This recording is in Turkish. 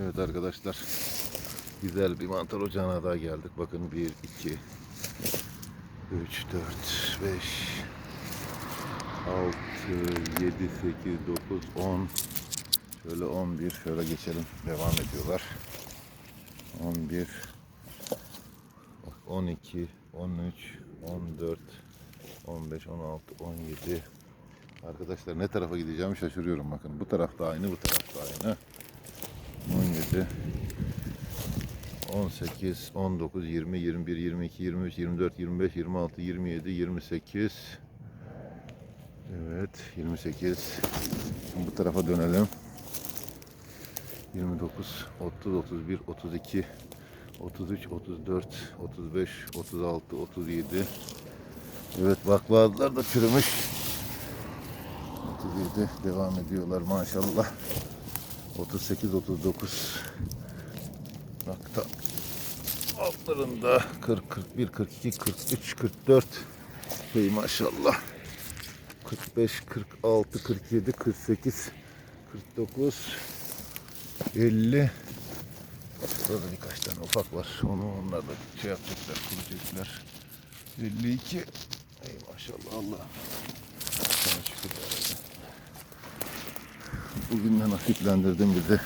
Evet arkadaşlar. Güzel bir mantar ocağına daha geldik. Bakın 1, 2, 3, 4, 5, 6, 7, 8, 9, 10. Şöyle 11. Şöyle geçelim. Devam ediyorlar. 11, 12, 13, 14, 15, 16, 17. Arkadaşlar ne tarafa gideceğimi şaşırıyorum bakın. Bu tarafta aynı, bu tarafta aynı. 17, 18, 19, 20, 21, 22, 23, 24, 25, 26, 27, 28. Evet, 28. Şimdi bu tarafa dönelim. 29, 30, 31, 32, 33, 34, 35, 36, 37. Evet baklavalar da çürümüş. 37 devam ediyorlar maşallah. 38, 39. Bak da altlarında 40, 41, 42, 43, 44. Hey maşallah. 45, 46, 47, 48, 49, 50. Burada birkaç tane ufak var. Onu onlar da şey yapacaklar, kuracaklar. 52. Ey maşallah Allah. Sana şükür. Bugünden nasiplendirdin bizi.